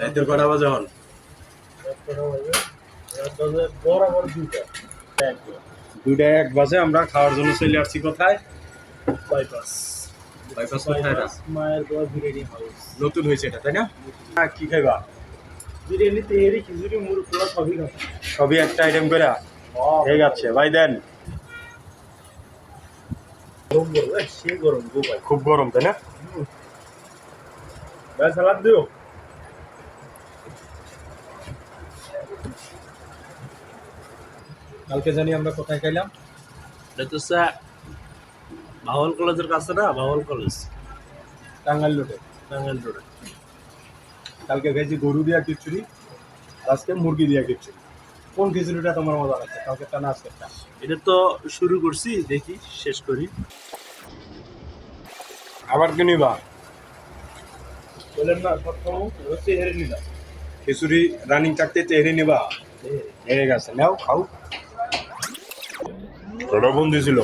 রাতের কটা বাজে হন দুইটা এক বাজে আমরা খাওয়ার জন্য চলে আসছি কোথায়? বাইপাস বাইপাস কোথায় এটা? মায়ের দোয়া বিরিয়ানি হাউস নতুন হয়েছে এটা তাই না? হ্যাঁ, কি খাইবা? বিরিয়ানি তেহেরি খিচুড়ি মুড়ি পোলা সবই খাবে। সবই একটা আইটেম করে? ঠিক আছে ভাই দেন। গরম গরম সে গরম গো ভাই। খুব গরম তাই না? ভাই সালাদ দিও। কালকে জানি আমরা কোথায় খাইলাম। এটা তো স্যার ভাওয়াল কলেজের কাছে না? ভাওয়াল কলেজ। টাঙ্গাইল রোডে। টাঙ্গাইল রোডে। কালকে খাইছি গরু দিয়া খিচুড়ি আজকে মুরগি দিয়া খিচুড়ি। কোন খিচুড়িটা তোমার মজা লাগছে? কালকেরটা না আজকেরটা এটা তো শুরু করছি দেখি শেষ করি। আবার কি নিবা? বলেন না প্রথম হচ্ছে হেরে নিলাম। খিচুড়ি রানিং থাকতে তেহরি নিবা? তেহেরি। হয়ে গেছে। নাও খাও। কটা ফোন দিছিল